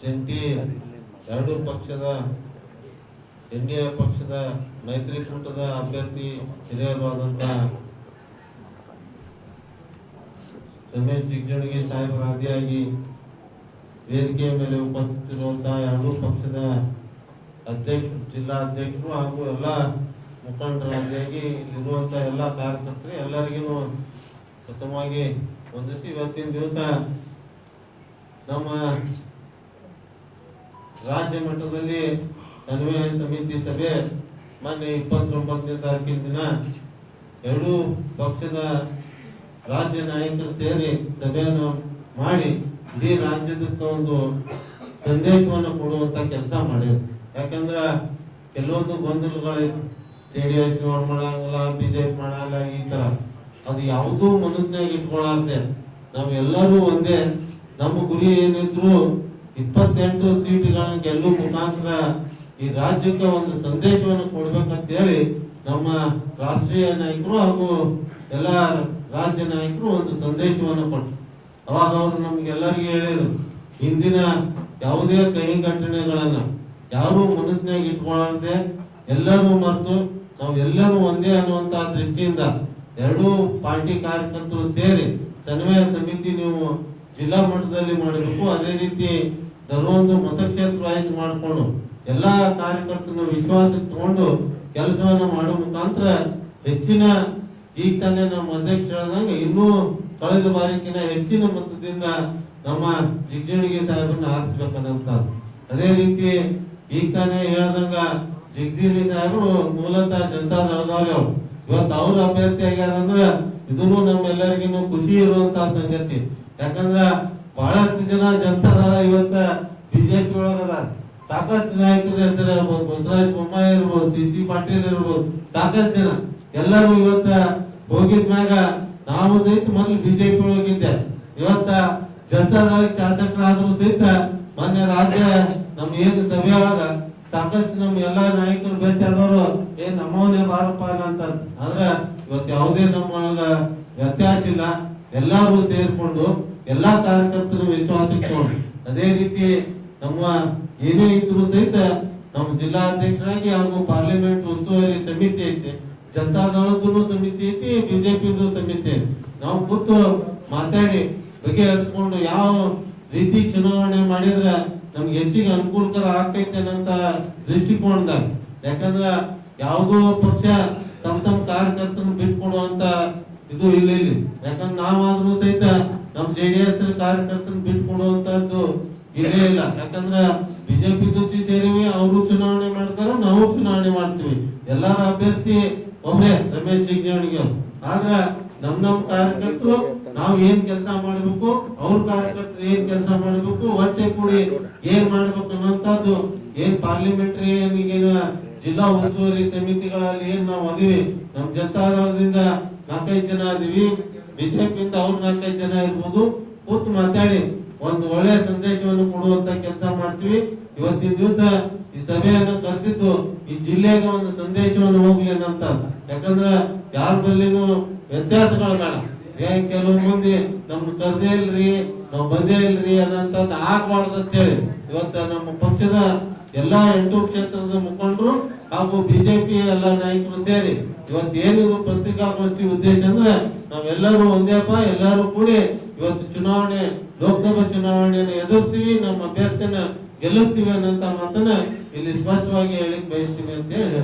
ಜಂಟಿ ಎರಡೂ ಪಕ್ಷದ ಎನ್ ಡಿ ಎ ಪಕ್ಷದ ಮೈತ್ರಿಕೂಟದ ಅಭ್ಯರ್ಥಿ ಹಿರಿಯರಾದಂಥ ರಮೇಶ್ ಜಿಗಜಿಣಗಿ ಸಾಹೇಬರ ಆದಿಯಾಗಿ ವೇದಿಕೆಯ ಮೇಲೆ ಉಪಸ್ಥಿತಿರುವಂತಹ ಎರಡೂ ಪಕ್ಷದ ಅಧ್ಯಕ್ಷ, ಜಿಲ್ಲಾ ಅಧ್ಯಕ್ಷರು ಹಾಗೂ ಎಲ್ಲ ಮುಖಂಡರಾದಿಯಾಗಿ ಇಲ್ಲಿರುವಂಥ ಎಲ್ಲ ಕಾರ್ಯಕರ್ತರು ಎಲ್ಲರಿಗೂ ಪ್ರಥಮವಾಗಿ ವಂದಿಸಿ ಇವತ್ತಿನ ದಿವಸ ನಮ್ಮ ರಾಜ್ಯ ಮಟ್ಟದಲ್ಲಿ ಅನ್ವಯ ಸಮಿತಿ ಸಭೆ ಮೊನ್ನೆ ಇಪ್ಪತ್ತೊಂಬತ್ತನೇ ತಾರೀಕಿನ ದಿನ ಎರಡೂ ಪಕ್ಷದ ರಾಜ್ಯ ನಾಯಕರು ಸೇರಿ ಸಭೆಯನ್ನು ಮಾಡಿ ಇಡೀ ರಾಜ್ಯದಕ್ಕೆ ಒಂದು ಸಂದೇಶವನ್ನು ಕೊಡುವಂತ ಕೆಲಸ ಮಾಡಿದ್ರು. ಯಾಕಂದ್ರ ಕೆಲವೊಂದು ಗೊಂದಲಗಳು ಜೆ ಡಿ ಎಸ್ ಮಾಡಂಗಿಲ್ಲ ಬಿಜೆಪಿ ಮಾಡಲ್ಲ ಈ ತರ. ಅದು ಯಾವುದೂ ಮನಸ್ಸಿನಾಗ ಇಟ್ಕೊಳ್ಳಾರ್ದೆ ನಾವೆಲ್ಲರೂ ಒಂದೇ ನಮ್ಮ ಗುರಿ ಏನಿದ್ರು ಇಪ್ಪತ್ತೆಂಟು ಸೀಟ್ಗಳನ್ನ ಗೆಲ್ಲುವ ಮುಖಾಂತರ ಈ ರಾಜ್ಯಕ್ಕೆ ಒಂದು ಸಂದೇಶವನ್ನು ಕೊಡ್ಬೇಕಂತ ಹೇಳಿ ನಮ್ಮ ರಾಷ್ಟ್ರೀಯ ನಾಯಕರು ಹಾಗೂ ಎಲ್ಲ ರಾಜ್ಯ ನಾಯಕರು ಒಂದು ಸಂದೇಶವನ್ನು ಕೊಟ್ಟರು. ಅವಾಗ ಅವರು ನಮ್ಗೆಲ್ಲರಿಗೂ ಹೇಳಿದರು, ಹಿಂದಿನ ಯಾವುದೇ ಕೈ ಘಟನೆಗಳನ್ನ ಯಾರು ಮನಸ್ಸಿನಾಗ ಇಟ್ಕೊಳ್ಳದೆ ಎಲ್ಲರೂ ಮರೆತು ನಾವು ಎಲ್ಲರೂ ಒಂದೇ ಅನ್ನುವಂತಹ ದೃಷ್ಟಿಯಿಂದ ಎರಡೂ ಪಾರ್ಟಿ ಕಾರ್ಯಕರ್ತರು ಸೇರಿ ಸನ್ವಯ ಸಮಿತಿ ನೀವು ಜಿಲ್ಲಾ ಮಟ್ಟದಲ್ಲಿ ಮಾಡಬೇಕು. ಅದೇ ರೀತಿ ಕೆಲವೊಂದು ಮತಕ್ಷೇತ್ರ ಮಾಡಿಕೊಂಡು ಎಲ್ಲಾ ಕಾರ್ಯಕರ್ತರನ್ನು ವಿಶ್ವಾಸಕ್ಕೆ ತಗೊಂಡು ಕೆಲಸವನ್ನು ಮಾಡೋ ಮುಖಾಂತರ ಹೆಚ್ಚಿನ ಈಗ ತಾನೇ ನಮ್ಮ ಅಧ್ಯಕ್ಷ ಹೇಳ್ದಂಗೆ ಇನ್ನೂ ಕಳೆದ ಬಾರಿಕಿನ ಹೆಚ್ಚಿನ ಮತದಿಂದ ನಮ್ಮ ಜಿಗ್ಜಿಣಿಗೆ ಸಾಹೇಬನ್ನ ಆರಿಸ್ಬೇಕನ್ನಂತ ಅದೇ ರೀತಿ ಈಗ ತಾನೇ ಹೇಳ್ದಂಗ ಜಿಗ್ಜಿಣಿ ಸಾಹೇಬರು ಮೂಲತಃ ಜನತಾ ದಳದವ್ರೆ ಅವ್ರು. ಇವತ್ತು ಅವ್ರ ಅಭ್ಯರ್ಥಿ ಆಗ್ಯಾರಂದ್ರೆ ಇದನ್ನು ನಮ್ಮೆಲ್ಲರಿಗೂ ಖುಷಿ ಇರುವಂತಹ ಸಂಗತಿ. ಯಾಕಂದ್ರ ಬಹಳಷ್ಟು ಜನ ಜನತಾ ದಳ ಇವತ್ತ ಬಿಜೆಪಿ ಒಳಗದ. ಸಾಕಷ್ಟು ನಾಯಕರ ಹೆಸರು ಇರ್ಬೋದು ಬಸವರಾಜ ಬೊಮ್ಮಾಯಿ ಇರ್ಬೋದು ಸಿ ಸಿ ಪಾಟೀಲ್ ಇರ್ಬೋದು. ಸಾಕಷ್ಟು ಜನ. ಎಲ್ಲರೂ ಇವತ್ತ ಹೋಗಿದ್ಮ್ಯಾಗ ನಾವು ಸಹಿತ ಮೊದಲು ಬಿಜೆಪಿ ಒಳಗಿದ್ದೆ. ಇವತ್ತ ಜನತಾ ಶಾಸಕರಾದ್ರೂ ಸಹಿತ ಮೊನ್ನೆ ರಾಜ್ಯ ನಮ್ಮ ಏನು ಸಭೆ ಒಳಗ ಸಾಕಷ್ಟು ನಮ್ಮ ಎಲ್ಲಾ ನಾಯಕರು ಭೇಟಿ ಆದವರು, ಏ ನಮ್ಮವನೇ ಬಾರಪ್ಪ ಅಂತ ಆದ್ರೆ ಇವತ್ತು ಯಾವುದೇ ನಮ್ಮೊಳಗ ವ್ಯತ್ಯಾಸ ಇಲ್ಲ. ಎಲ್ಲರೂ ಸೇರ್ಕೊಂಡು ಎಲ್ಲಾ ಕಾರ್ಯಕರ್ತರು ವಿಶ್ವಾಸಕ್ಕೆ ತಗೊಂಡು ಅದೇ ರೀತಿ ನಮ್ಮ ಏನೇ ಇದ್ರು ಸಹಿತ ನಮ್ಮ ಜಿಲ್ಲಾಧ್ಯಕ್ಷರಾಗಿ ಹಾಗೂ ಪಾರ್ಲಿಮೆಂಟ್ ಉಸ್ತುವಾರಿ ಸಮಿತಿ ಐತಿ. ಜನತಾ ದಳದ್ದು ಸಮಿತಿ ಐತಿ, ಬಿಜೆಪಿದು ಸಮಿತಿ ಐತಿ. ನಾವು ಕೂತು ಮಾತಾಡಿ ಬಗೆಹರಿಸ್ಕೊಂಡು ಯಾವ ರೀತಿ ಚುನಾವಣೆ ಮಾಡಿದ್ರೆ ನಮ್ಗೆ ಹೆಚ್ಚಿಗೆ ಅನುಕೂಲಕರ ಆಗ್ತೈತೆ ಅನ್ನಂತ ದೃಷ್ಟಿಕೋನದಾಗ. ಯಾಕಂದ್ರ ಯಾವುದೋ ಪಕ್ಷ ತಮ್ಮ ತಮ್ಮ ಕಾರ್ಯಕರ್ತರನ್ನು ಬಿಟ್ಕೊಡುವಂತ ಇದು ಇಲ್ಲ ಇಲ್ಲಿ. ಯಾಕಂದ್ರೆ ನಾವಾದ್ರೂ ಸಹಿತ ನಮ್ ಜೆ ಡಿ ಎಸ್ ಕಾರ್ಯಕರ್ತರನ್ನ ಬಿಟ್ಕೊಡುವಂತದ್ದು ಇದೇ ಇಲ್ಲ. ಯಾಕಂದ್ರೆ ಬಿಜೆಪಿ ಜೊತೆ ಸೇರಿವಿ, ಅವರು ಚುನಾವಣೆ ಮಾಡ್ತಾರ, ನಾವು ಚುನಾವಣೆ ಮಾಡ್ತೀವಿ. ಎಲ್ಲಾರ ಅಭ್ಯರ್ಥಿ ಒಮ್ಮೆ ರಮೇಶ್ ಜಿಗಜಿಣಗಿ ಆದ್ರೆ ನಮ್ ನಮ್ ಕಾರ್ಯಕರ್ತರು ನಾವ್ ಏನ್ ಕೆಲಸ ಮಾಡ್ಬೇಕು, ಅವ್ರ ಕಾರ್ಯಕರ್ತರು ಏನ್ ಕೆಲಸ ಮಾಡ್ಬೇಕು ಒಟ್ಟೆ ಕೂಡಿ ಏನ್ ಮಾಡ್ಬೇಕು ಅನ್ನೋಂಥದ್ದು ಏನ್ ಪಾರ್ಲಿಮೆಂಟರಿ ಜಿಲ್ಲಾ ಉಸ್ತುವಾರಿ ಸಮಿತಿಗಳಲ್ಲಿ ಏನ್ ನಾವ್ ಅದೀವಿ. ನಮ್ ಜನತಾ ದಳದಿಂದ ನಾಲ್ಕೈದು ಜನ ಅದೀವಿ. ಬಿಜೆಪಿಯಿಂದ ಅವ್ರ ನಾಲ್ಕೈದು ಜನ ಇರ್ಬೋದು, ಕೂತು ಮಾತಾಡಿ, ಒಂದು ಒಳ್ಳೆಯ ಸಂದೇಶವನ್ನು ಕೊಡುವಂತ ಕೆಲಸ ಮಾಡ್ತೀವಿ. ಇವತ್ತಿನ ದಿವಸ ಈ ಸಭೆಯನ್ನು ಕರೆದಿದ್ದು ಈ ಜಿಲ್ಲೆಗೆ ಒಂದು ಸಂದೇಶವನ್ನು ಹೋಗ್ಲಿ ಅಂತ ಯಾಕಂದ್ರ ಯಾರ ಬಲ್ಲಿನೂ ವ್ಯತ್ಯಾಸಗಳು ಬೇಡ. ಕೆಲವು ಮಂದಿ ನಮ್ ಕರ್ದೇ ಇಲ್ರಿ, ನಾವು ಬಂದೇ ಇಲ್ರಿ ಅನ್ನಂತದ್ ಆಗ್ಬಾರ್ದು ಅಂತೇಳಿ. ಇವತ್ತ ನಮ್ಮ ಪಕ್ಷದ ಎಲ್ಲಾ ಎಂಟು ಕ್ಷೇತ್ರದ ಮುಖಂಡರು ಹಾಗೂ ಬಿಜೆಪಿ ಎಲ್ಲ ನಾಯಕರು ಸೇರಿ ಇವತ್ತು ಏನಿದು ಪತ್ರಿಕಾಗೋಷ್ಠಿ ಉದ್ದೇಶ ಅಂದ್ರೆ ನಾವೆಲ್ಲರೂ ಒಂದೇಪ್ಪ ಎಲ್ಲರೂ ಕೂಡಿ ಇವತ್ತು ಚುನಾವಣೆ, ಲೋಕಸಭಾ ಚುನಾವಣೆಯನ್ನು ಎದುರ್ತೀವಿ, ನಮ್ಮ ಅಭ್ಯರ್ಥಿನ ಗೆಲ್ಲುತ್ತೀವಿ ಅನ್ನಂತ ಮಾತನ್ನ ಇಲ್ಲಿ ಸ್ಪಷ್ಟವಾಗಿ ಹೇಳಿಕ್ ಬಯಸ್ತೀವಿ ಅಂತ ಹೇಳಿ